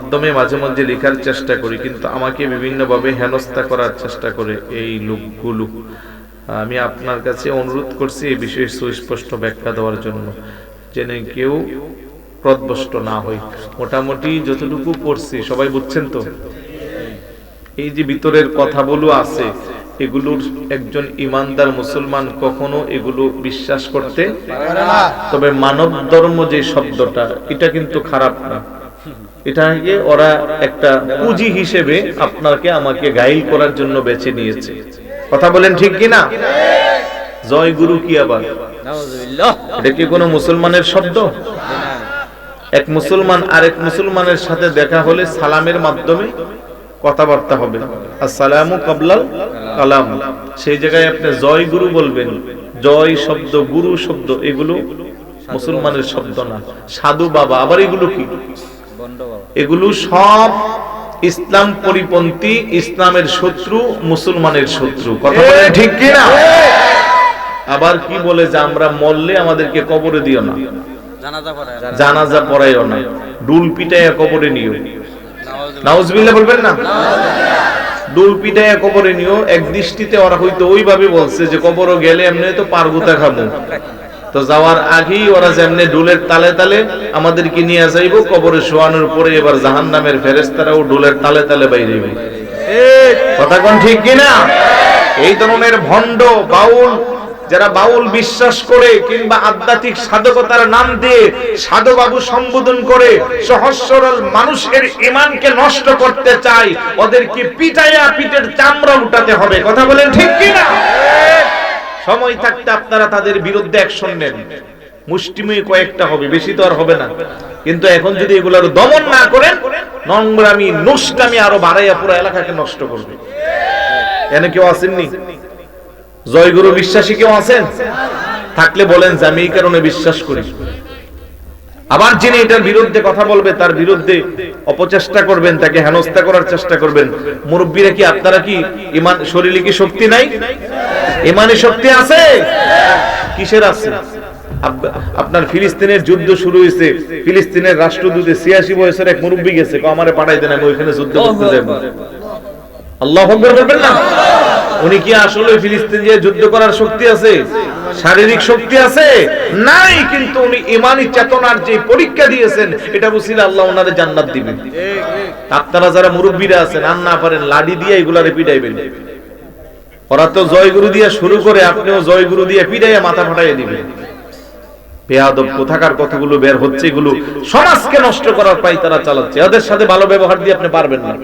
মাধ্যমে মাঝে মধ্যে লেখার চেষ্টা করি, কিন্তু আমাকে বিভিন্নভাবে হেনস্থা করার চেষ্টা করে এই লোকগুলো। আমি আপনার কাছে অনুরোধ করছি এই বিষয়ে সুস্পষ্ট ব্যাখ্যা দেওয়ার জন্য, যেন কেউ প্রদবষ্ট না হই মোটামুটি যতটুকু পড়ছি, সবাই বুঝছেন তো? এই যে ভিতরের কথাগুলো আছে, এগুলোর একজন ইমানদার মুসলমান কখনো এগুলো বিশ্বাস করতে তবে মানব ধর্ম যে শব্দটা, এটা কিন্তু খারাপ না। এটাকে ওরা একটা পুঁজি হিসেবে আপনাকে আমাকে গাইল করার জন্য বেছে নিয়েছে। কথা বলেন ঠিক কি না জয় গুরু কি আবার? এটা কি কোনো মুসলমানের শব্দ? এক মুসলমান আরেক মুসলমানের সাথে দেখা হলে সালামের মাধ্যমে কথাবার্তা হবে। আসসালামু কাবলাল কালাম। সেই জায়গায় আপনি জয় গুরু বলবেন। জয় শব্দ গুরু শব্দ এগুলো মুসলমানের শব্দ না। সাধু বাবা আবার এগুলো কি? এগুলো সব ইসলাম পরিপন্থী ইসলামের শত্রু মুসলমানের শত্রু। কথা ঠিক কি না আবার কি বলে যে আমরা মরলে আমাদেরকে কবরে দিও না? জানাজা পড়াইও না। ডুল পিটাইয়া কবরে নিও। নাউজবিল্লাহ বলবেন না? ডুল পিটাইয়া কবরে নিও। এক দৃষ্টিতে ওরা হয়তো ওইভাবে বলছে যে কবরও গেলে এমনি তো পারগুতা খাব। তো যাওয়ার আগেই ওরা যেমনি ডুলের তালে তালে আমাদেরকে নিয়ে যাইব, কবরে শোয়ানোর পরে এবার জাহান নামের ফেরেস্তারাও ডুলের তালে তালে বাইরে কথা কোন ঠিক কিনা? এই ধরনের ভণ্ড বাউল, যারা বাউল বিশ্বাস করে কিংবা আধ্যাত্মিক সাধকতার নাম দিয়ে সাধু বাবু সম্বোধন করে সহজ সরল মানুষের ইমানকে নষ্ট করতে চায়, ওদেরকে পিটাইয়া পিটের চামড়া উঠাতে হবে। কথা বলেন ঠিক কি না সময় থাকতে আপনারা তাদের বিরুদ্ধে অ্যাকশন নেন। মুষ্টিময় কয়েকটা হবে, বেশি তো আর হবে না। কিন্তু এখন যদি এগুলোর দমন না করেন, নোংরামি নুষ্কামি আরও বাড়াইয়া পুরো এলাকাকে নষ্ট করবে। এনে কেউ আসেননি জয়গুরু বিশ্বাসী কেউ আছেন? থাকলে বলেন যে আমি এই কারণে বিশ্বাস করি। আবার যিনি এটার বিরুদ্ধে কথা বলবে তার বিরুদ্ধে অপচেষ্টা করবেন তাকে হেনস্থা করার চেষ্টা করবেন। মুরব্বীরা কি আপনারা কি ইমান শরীরে কি শক্তি নাই? ইমানে শক্তি আছে? কিসের আছে? আপনার ফিলিস্তিনের যুদ্ধ শুরু হয়েছে। ফিলিস্তিনের রাষ্ট্রদূতে ছিয়াশি বয়সের এক মুরব্বী গেছে আমারে পাঠাই দেন আমি ওইখানে যুদ্ধ করতে যাব আল্লাহ আকবার বলবেন না? উনি কি আসলে ফিলিস্তিন যুদ্ধ করার শক্তি আছে? শারীরিক শক্তি আছে? নাই, কিন্তু উনি ইমানি চেতনার যে পরীক্ষা দিয়েছেন, এটা বুঝিলে আল্লাহ ওনারে জান্নাত দিবেন। আপনারা যারা মুরব্বীরা আছেন, আর না পারেন, লাডি দিয়ে এগুলারে পিটাইবেন। ওরা তো জয়গুরু দিয়ে শুরু করে, আপনিও জয়গুরু দিয়ে পিটাইয়া মাথা ফাটাইয়া দিবেন। বেয়াদব কথাগুলো বের হচ্ছে এগুলো সমাজকে নষ্ট করার পাই তারা চালাচ্ছে। ওদের সাথে ভালো ব্যবহার দিয়ে আপনি পারবেন না।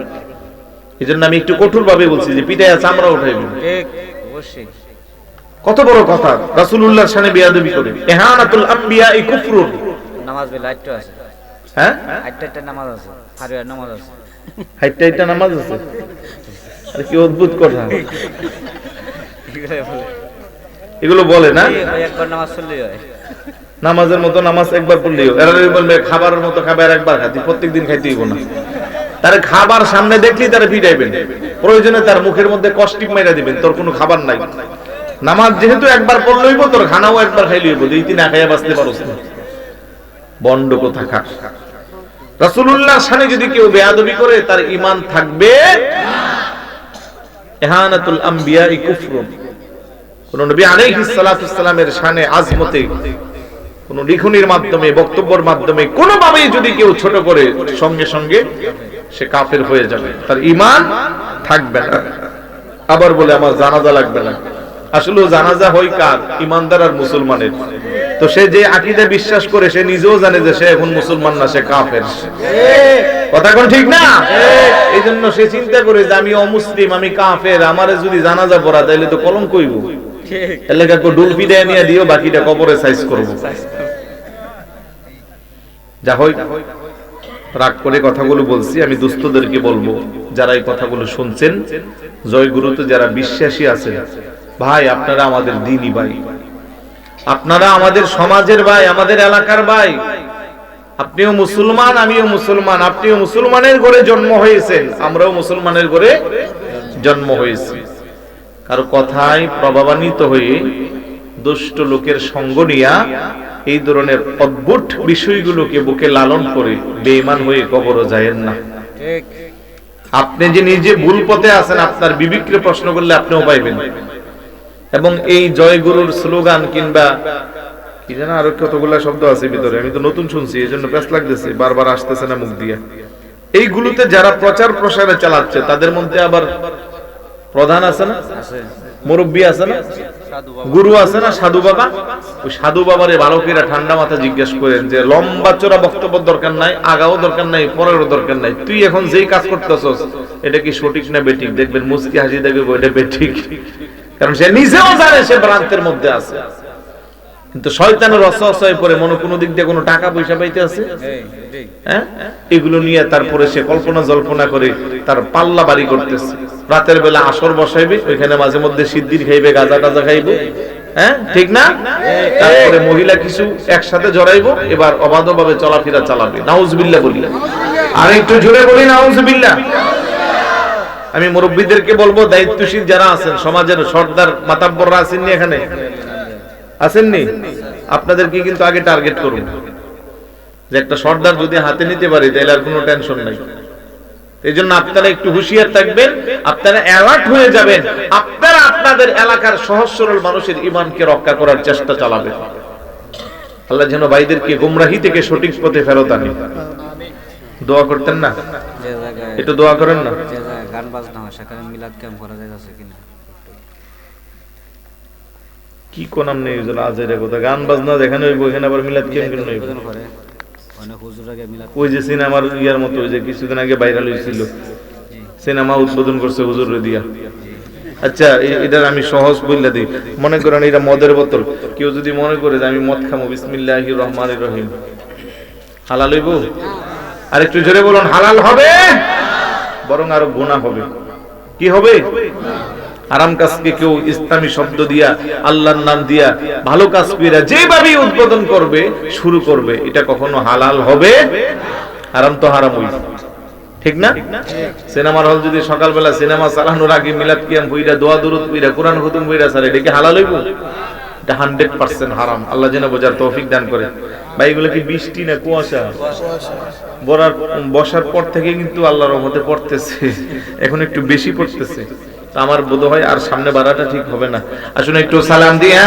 এই জন্য আমি একটু কঠোর ভাবে বলছি যে পিটাইয়া চামড়া উঠাইবেন। কত বড় কথা। রাসূলুল্লাহর শানে বেয়াদবি করে। ইহানাতুল আম্বিয়া ই কুফরুন। নামাজ বেলা আটটা আছে হ্যাঁ? আটটা নামাজ আছে। নামাজ আছে। নামাজ আছে? আরে কি অদ্ভুত কথা। এগুলো বলে না? একবার নামাজ হয়। নামাজের মতো নামাজ একবার পড়লেও এরা বলবে খাবারের মতো খাবার একবার খাতি প্রত্যেকদিন খাইতে হইব না। তার খাবার সামনে দেখলেই তারা পিটাইবেন। প্রয়োজনে তার মুখের মধ্যে কষ্টিক মাইরা দিবেন তোর কোনো খাবার নাই। নামাজ যেহেতু একবার পড়লে হইব, তোর খানাও একবার খাইলে হইব, দুই, তিন খাইয়া বাঁচতে পারোস না। বন্ড কোথা খা রাসূলুল্লাহর শানে যদি কেউ বেয়াদবি করে, তার ঈমান থাকবে ইহানাতুল আম্বিয়া কুফরুন। কোন নবী আলাইহিস সালাতু সালামের শানে আজমতে, কোন লিখনির মাধ্যমে, বক্তব্যের মাধ্যমে, কোনোভাবেই যদি কেউ ছোট করে, সঙ্গে সঙ্গে সে কাফের হয়ে যাবে। তার ঈমান থাকবে না। আবার বলে, আমার জানাজা লাগবে না। আসলে জানাজা হয় কার? ইমানদার আর মুসলমানের। তো সে যে আকীদা বিশ্বাস করে, সে নিজেও জানে যে সে এখন মুসলমান না, সে কাফের। কথা কোন ঠিক না? এই জন্য সে চিন্তা করে যে আমি অমুসলিম, আমি কাফের যদি জানাজা পড়া, তাইলে তো কলঙ্ক হইব। এলাকা কো ডুল বিদায় নিয়ে দিও, বাকিটা কবরে সাইজ করব। যা হই রাগ করে কথাগুলো বলছি, আমি দুস্থদেরকে বলব, যারা এই কথাগুলো শুনছেন জয় গুরুতে যারা বিশ্বাসী আছেন ভাই আপনারা আমাদের দিনই ভাই। আপনারা আমাদের সমাজের ভাই আমাদের এলাকার ভাই। আপনিও মুসলমান আমিও মুসলমান। আপনিও মুসলমানের ঘরে জন্ম হয়েছেন আমরাও মুসলমানের ঘরে জন্ম হয়েছি। কারও কথায় প্রভাবান্বিত হয়ে দুষ্ট লোকের সঙ্গ নিয়া এই ধরনের অদ্ভুত বিষয়গুলোকে বুকে লালন করে বেঈমান হয়ে কবরও যায়েন না। আপনি যে নিজে ভুল পথে আছেন আপনার বিবিককে প্রশ্ন করলে আপনিও পাইবেন। এবং এই জয় গুরুর স্লোগান কিংবা কি জানা আরও কতগুলা শব্দ আছে ভিতরে আমি তো নতুন শুনছি এই জন্য ব্যস্ত লাগতেছে বারবার আসতেছে না মুখ দিয়ে। এইগুলোতে যারা প্রচার প্রসারে চালাচ্ছে তাদের মধ্যে আবার প্রধান আছে না? মুরব্বী আছে না? গুরু আছে না? সাধু বাবা? ওই সাধু বাবারে ভালো করে ঠান্ডা মাথা জিজ্ঞেস করেন যে লম্বা চোরা বক্তব্য দরকার নাই আগাও দরকার নাই পরেরও দরকার নাই তুই এখন যেই কাজ করতেছস এটা কি সঠিক না বেঠিক? দেখবেন মুস্কি হাসি দেখবে এটা বেঠিক। কারণ সে নিজেও জানে সে ভ্রান্তের মধ্যে আছে। কিন্তু শয়তানের রসহসয় পরে মনে কোনো দিক দিয়ে কোনো টাকা পয়সা পাইতে আছে? হ্যাঁ? এগুলো নিয়ে তারপরে সে কল্পনা জল্পনা করে তার পাল্লা বাড়ি করতেছে। রাতের বেলা আসর বসাইবে, ওইখানে মাঝে মধ্যে সিদ্ধির খাইবে, গাজা টাজা খাইবে। হ্যাঁ? ঠিক না? তারপরে মহিলা কিছু একসাথে জড়াইবো, এবার অবাধভাবে চলাফেরা চালাবে। নাউজবিল্লা বলি। আর একটু জোরে বলি নাউজবিল্লা আমি মুরব্বীদেরকে বলব দায়িত্বশীল যারা আছেন সমাজের সর্দার মাতাব্বররা আছেননি এখানে? আসেননি আপনাদেরকে কিন্তু আগে টার্গেট করুন। যে একটা সর্দার যদি হাতে নিতে পারি তাহলে আর কোনো টেনশন নাই। এই জন্য আপনারা একটু হুঁশিয়ার থাকবেন আপনারা অ্যালার্ট হয়ে যাবেন আপনারা আপনাদের এলাকার সহজ সরল মানুষের ইমানকে রক্ষা করার চেষ্টা চালাবেন। আল্লাহ যেন ভাইদেরকে গুমরাহি থেকে সঠিক পথে ফেরত আনে। দোয়া করতেন না? একটু দোয়া করেন না? গান বাজনা হয় সেখানে মিলাদ ক্যাম্প করা যাইতেছে কিনা? কি কোন আমনে এইগুলো আজের কথা? গান বাজনা যেখানে হইব এখানে আবার মিলাদ কেমন কেন হইব। করে। অনেক হুজুর আগে মিলাদ ওই যে সিনেমার ইয়ার মতো ওই যে কিছুদিন আগে ভাইরাল হয়েছিল সিনেমা উদ্বোধন করছে হুজুর দিয়া। আচ্ছা এটার আমি সহজ বললে দিই। মনে করেন এটা মদের বোতল। কেউ যদি মনে করে যে আমি মদ খামো বিসমিল্লাহির রহমানির রহিম। হালাল হইব? আর একটু জোরে বলুন হালাল হবে? বরং আরও গুনাহ হবে। কি হবে? আরাম কাজকে কেউ ইসলামী শব্দ দিয়া, আল্লাহর নাম দিয়া ভালো কাজ কইরা যেভাবে উদ্বোধন করবে, শুরু করবে, এটা কখনো হালাল হবে? হারাম তো হারাম ঠিক না? সিনেমার হল যদি সকালবেলা সিনেমা চালানোর আগে মিলাদ কিয়াম হইরা, দোয়া দুরুদ কইরা, কোরআন খতম কইরা স্যার এটা কি হালাল হইব? এটা হান্ড্রেড পার্সেন্ট হারাম। আল্লাহ যেন বোঝার তৌফিক দান করে। ভাই, এগুলো কি বৃষ্টি না কুয়াশা? বরার বসার পর থেকে কিন্তু আল্লাহর রহমতে পড়তেছে। এখন একটু বেশি পড়তেছে। তা আমার বোধ হয় আর সামনে বাড়াটা ঠিক হবে না। আসুন একটু সালাম দিয়ে